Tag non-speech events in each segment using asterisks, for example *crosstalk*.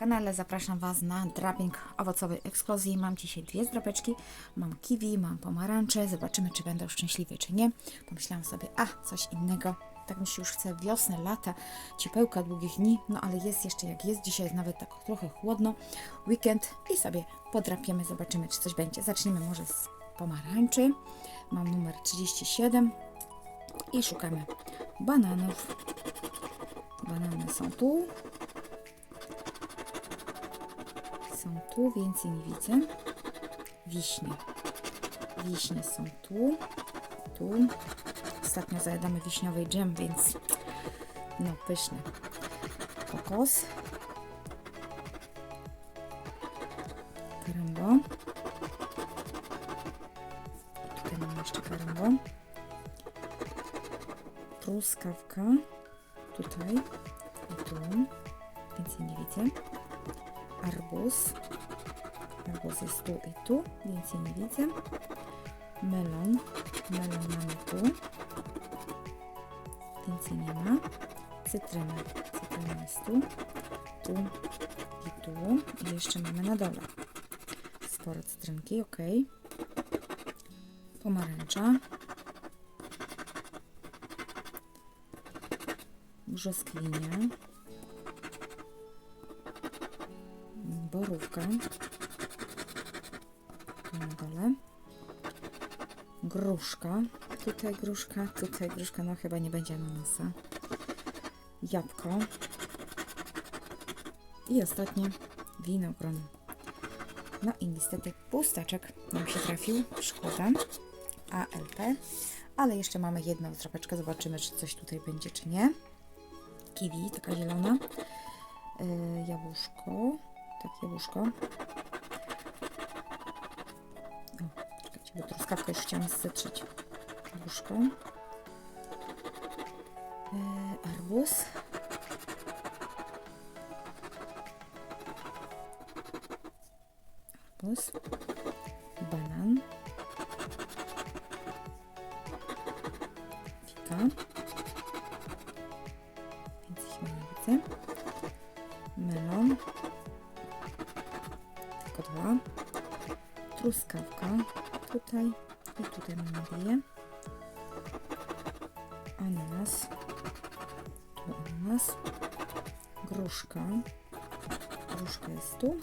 kanale. Zapraszam Was na draping owocowej eksplozji. Mam dzisiaj dwie zdrapeczki. Mam kiwi, mam pomarańcze. Zobaczymy, czy będą szczęśliwe, czy nie. Pomyślałam sobie, a, coś innego. Tak mi się już chce wiosnę, lata, ciepełka długich dni, no ale jest jeszcze jak jest. Dzisiaj jest nawet tak trochę chłodno. Weekend i sobie podrapiemy, zobaczymy, czy coś będzie. Zaczniemy może z pomarańczy. Mam numer 37 i szukamy bananów. Banany są tu. Są tu, więcej nie widzę. Wiśnie. Wiśnie są tu. Tu. Ostatnio zajadamy wiśniowy dżem, więc no pyszne. Kokos. Karambo. Tutaj mamy jeszcze karambo. Truskawka. Tutaj i tu. Więcej nie widzę. Arbuz. Arbuz jest tu i tu. Więcej nie widzę. Melon. Melon mamy tu. Więcej nie ma. Cytryna. Cytryna jest tu. Tu i tu. I jeszcze mamy na dole. Sporo cytrynki, ok. Pomarańcza. brzoskwinia, borówka, na dole, gruszka, tutaj gruszka, tutaj gruszka, no chyba nie będzie ananasa, jabłko. I ostatnie. Winogron. No i niestety pustaczek nam się trafił, szkoda, ALP, ale jeszcze mamy jedną drapeczkę, zobaczymy czy coś tutaj będzie czy nie. Kiwi, taka zielona. Yy, jabłuszko. Tak, jabłuszko. O, czekajcie, bo truskawkę już chciałam zetrzeć. Jabłuszko. Yy, arbuz. Arbuz. Banan. Fika. Więc ich nie widzę. Melon. Dwa. Truskawka. Tutaj. I tutaj mamy dwie. Ananas. Tu ananas. Gruszka. Gruszka jest tu.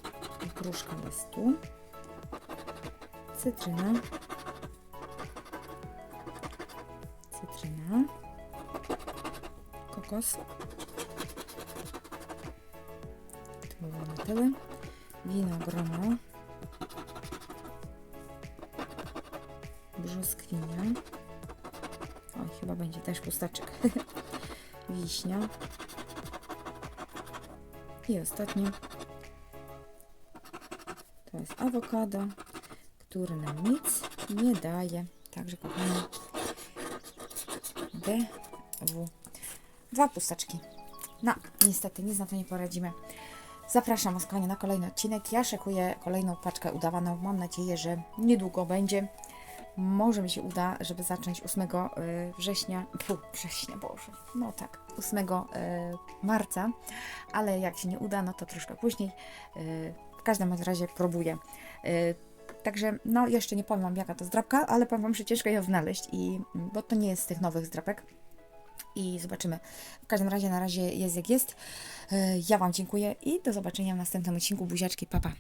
Gruszka jest tu. Cytryna. Cytryna. Kokos. To było na tyle. Winogrono. Brzoskwinia. Oj, chyba będzie też pustaczek. *laughs* Wiśnia. I ostatnie. To jest awokado, który nam nic nie daje. Także kochani, DW. Dwa pustaczki. No, niestety, nic na to nie poradzimy. Zapraszam Was, kochani, na kolejny odcinek. Ja szykuję kolejną paczkę udawaną. Mam nadzieję, że niedługo będzie. Może mi się uda, żeby zacząć 8 y, września, fu, września, Boże, no tak, 8 y, marca, ale jak się nie uda, no to troszkę później. Y, W każdym razie próbuję. Także, no, jeszcze nie powiem Wam, jaka to zdrapka, ale powiem Wam, że ciężko ją znaleźć, i, bo to nie jest z tych nowych zdrapek i zobaczymy. W każdym razie na razie jest jak jest. E, Ja Wam dziękuję i do zobaczenia w następnym odcinku. Buziaczki, papa.